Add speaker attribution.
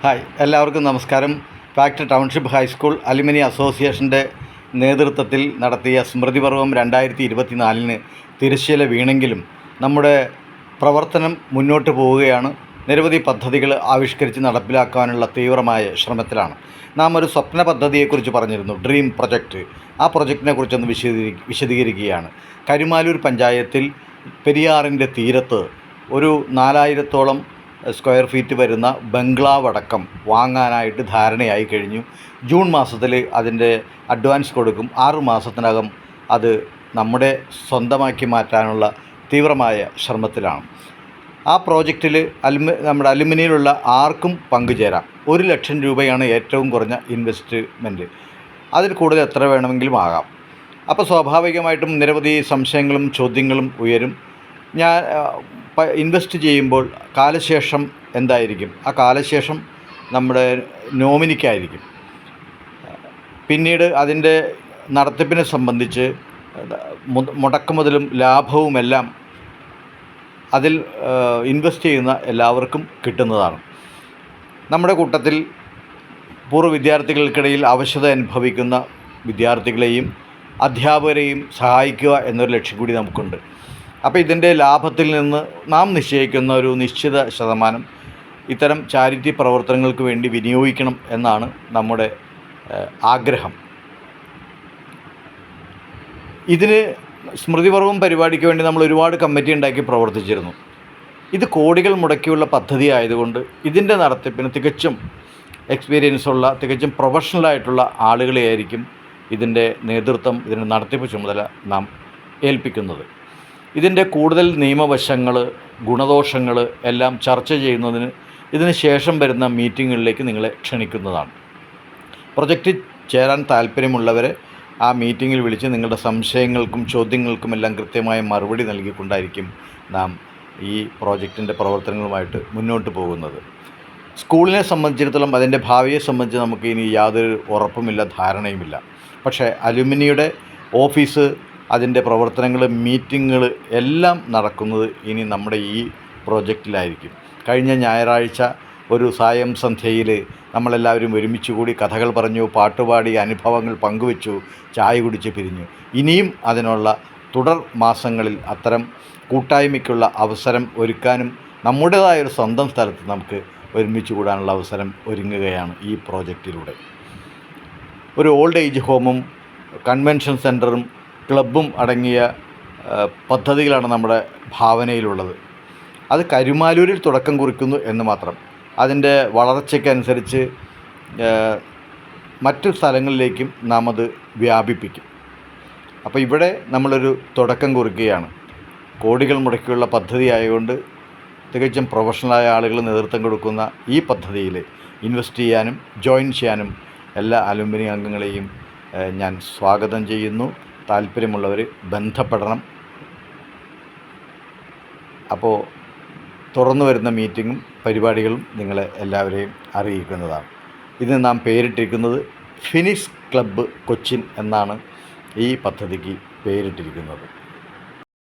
Speaker 1: Hi എല്ലാവർക്കും നമസ്കാരം. Fact township high school alumni അസോസിയേഷന്റെ നേതൃത്വത്തിൽ നടത്തിയ സ്മൃതിപർവം രണ്ടായിരത്തി ഇരുപത്തിനാലിന് തിരശ്ശീല വീണെങ്കിലും നമ്മുടെ പ്രവർത്തനം മുന്നോട്ട് പോവുകയാണ്. നിരവധി പദ്ധതികൾ ആവിഷ്കരിച്ച് നടപ്പിലാക്കാനുള്ള തീവ്രമായ ശ്രമത്തിലാണ്. നാം ഒരു സ്വപ്ന പദ്ധതിയെക്കുറിച്ച് പറഞ്ഞിരുന്നു ഡ്രീം പ്രൊജക്റ്റ് ആ പ്രൊജക്റ്റിനെ കുറിച്ചൊന്ന് വിശദീ വിശദീകരിക്കുകയാണ്. കരുമാലൂർ പഞ്ചായത്തിൽ പെരിയാറിന്റെ തീരത്ത് ഒരു നാലായിരത്തോളം സ്ക്വയർ ഫീറ്റ് വരുന്ന ബംഗ്ലാവ് അടക്കം വാങ്ങാനായിട്ട് ധാരണയായി കഴിഞ്ഞു. ജൂൺ മാസത്തിൽ അതിന്റെ അഡ്വാൻസ് കൊടുക്കും. ആറു മാസത്തിനകം അത് നമ്മുടെ സ്വന്തമാക്കി മാറ്റാനുള്ള തീവ്രമായ ശ്രമത്തിലാണ്. ആ പ്രോജക്റ്റിൽ അലുമി നമ്മുടെ അലുമിനിയിലുള്ള ആർക്കും പങ്കുചേരാം. ഒരു ലക്ഷം രൂപയാണ് ഏറ്റവും കുറഞ്ഞ ഇൻവെസ്റ്റ്മെന്റ് അതിൽ കൂടുതൽ എത്ര വേണമെങ്കിലും ആകാം. അപ്പോൾ സ്വാഭാവികമായിട്ടും നിരവധി സംശയങ്ങളും ചോദ്യങ്ങളും ഉയരും. ഞാൻ ഇൻവെസ്റ്റ് ചെയ്യുമ്പോൾ കാലശേഷം എന്തായിരിക്കും? ആ കാലശേഷം നമ്മുടെ നോമിനിക്കായിരിക്കും. പിന്നീട് അതിന്റെ നടത്തിപ്പിനെ സംബന്ധിച്ച് മുടക്കുമുതലും ലാഭവുമെല്ലാം അതിൽ ഇൻവെസ്റ്റ് ചെയ്യുന്ന എല്ലാവർക്കും കിട്ടുന്നതാണ്. നമ്മുടെ കൂട്ടത്തിൽ പൂർവ വിദ്യാർത്ഥികൾക്കിടയിൽ അവശത അനുഭവിക്കുന്ന വിദ്യാർത്ഥികളെയും അധ്യാപകരെയും സഹായിക്കുക എന്നൊരു ലക്ഷ്യം കൂടി നമുക്കുണ്ട്. അപ്പോൾ ഇതിന്റെ ലാഭത്തിൽ നിന്ന് നാം നിശ്ചയിക്കുന്ന ഒരു നിശ്ചിത ശതമാനം ഇത്തരം ചാരിറ്റി പ്രവർത്തനങ്ങൾക്ക് വേണ്ടി വിനിയോഗിക്കണം എന്നാണ് നമ്മുടെ ആഗ്രഹം. ഇതിന് സ്മൃതിപർവം പരിപാടിക്ക് വേണ്ടി നമ്മൾ ഒരുപാട് കമ്മിറ്റി ഉണ്ടാക്കി പ്രവർത്തിച്ചിരുന്നു. ഇത് കോടികൾ മുടക്കിയുള്ള പദ്ധതി ആയതുകൊണ്ട് ഇതിന്റെ നടത്തിപ്പിന് തികച്ചും എക്സ്പീരിയൻസ് ഉള്ള തികച്ചും പ്രൊഫഷണലായിട്ടുള്ള ആളുകളെയായിരിക്കും ഇതിന്റെ നേതൃത്വം ഇതിന്റെ നടത്തിപ്പ് ചുമതല നാം ഏൽപ്പിക്കുന്നത്. ഇതിന്റെ കൂടുതൽ നിയമവശങ്ങൾ ഗുണദോഷങ്ങൾ എല്ലാം ചർച്ച ചെയ്യുന്നതിന് ഇതിന് ശേഷം വരുന്ന മീറ്റിങ്ങുകളിലേക്ക് നിങ്ങളെ ക്ഷണിക്കുന്നതാണ്. പ്രൊജക്റ്റിൽ ചേരാൻ താല്പര്യമുള്ളവരെ ആ മീറ്റിങ്ങിൽ വിളിച്ച് നിങ്ങളുടെ സംശയങ്ങൾക്കും ചോദ്യങ്ങൾക്കും എല്ലാം കൃത്യമായ മറുപടി നൽകിക്കൊണ്ടായിരിക്കും നാം ഈ പ്രോജക്റ്റിന്റെ പ്രവർത്തനങ്ങളുമായിട്ട് മുന്നോട്ട് പോകുന്നത്. സ്കൂളിനെ സംബന്ധിച്ചിടത്തോളം അതിന്റെ ഭാവിയെ സംബന്ധിച്ച് നമുക്ക് ഇനി യാതൊരു ഉറപ്പുമില്ല ധാരണയുമില്ല. പക്ഷേ അലുമിനിയുടെ ഓഫീസ് അതിന്റെ പ്രവർത്തനങ്ങൾ മീറ്റിങ്ങുകൾ എല്ലാം നടക്കുന്നത് ഇനി നമ്മുടെ ഈ പ്രോജക്റ്റിലായിരിക്കും. കഴിഞ്ഞ ഞായറാഴ്ച ഒരു സായം സന്ധ്യയിൽ നമ്മളെല്ലാവരും ഒരുമിച്ച് കൂടി കഥകൾ പറഞ്ഞു പാട്ടുപാടി അനുഭവങ്ങൾ പങ്കുവെച്ചു ചായ കുടിച്ച് പിരിഞ്ഞു. ഇനിയും അതിനുള്ള തുടർ മാസങ്ങളിൽ അത്തരം കൂട്ടായ്മയ്ക്കുള്ള അവസരം ഒരുക്കാനും നമ്മുടേതായ ഒരു സ്വന്തം സ്ഥലത്ത് നമുക്ക് ഒരുമിച്ച് കൂടാനുള്ള അവസരം ഒരുങ്ങുകയാണ് ഈ പ്രോജക്റ്റിലൂടെ. ഒരു ഓൾഡ് ഏജ് ഹോമും കൺവെൻഷൻ സെന്ററും ക്ലബ്ബും അടങ്ങിയ പദ്ധതികളാണ് നമ്മുടെ ഭാവനയിലുള്ളത്. അത് കരുമാലൂരിൽ തുടക്കം കുറിക്കുന്നു എന്ന് മാത്രം. അതിന്റെ വളർച്ചയ്ക്കനുസരിച്ച് മറ്റു സ്ഥലങ്ങളിലേക്കും നാം അത് വ്യാപിപ്പിക്കും. അപ്പോൾ ഇവിടെ നമ്മളൊരു തുടക്കം കുറിക്കുകയാണ്. കോടികൾ മുടക്കിയുള്ള പദ്ധതി ആയതുകൊണ്ട് തികച്ചും പ്രൊഫഷണലായ ആളുകൾ നേതൃത്വം കൊടുക്കുന്ന ഈ പദ്ധതിയിൽ ഇൻവെസ്റ്റ് ചെയ്യാനും ജോയിൻ ചെയ്യാനും എല്ലാ അലുമിനി അംഗങ്ങളെയും ഞാൻ സ്വാഗതം ചെയ്യുന്നു. താല്പര്യമുള്ളവർ ബന്ധപ്പെടണം. അപ്പോൾ തുറന്നു വരുന്ന മീറ്റിങ്ങും പരിപാടികളും നിങ്ങളെ എല്ലാവരെയും അറിയിക്കുന്നതാണ്. ഇതിന് നാം പേരിട്ടിരിക്കുന്നത് ഫിനിഷ് ക്ലബ്ബ് കൊച്ചിൻ എന്നാണ് ഈ പദ്ധതിക്ക് പേരിട്ടിരിക്കുന്നത്.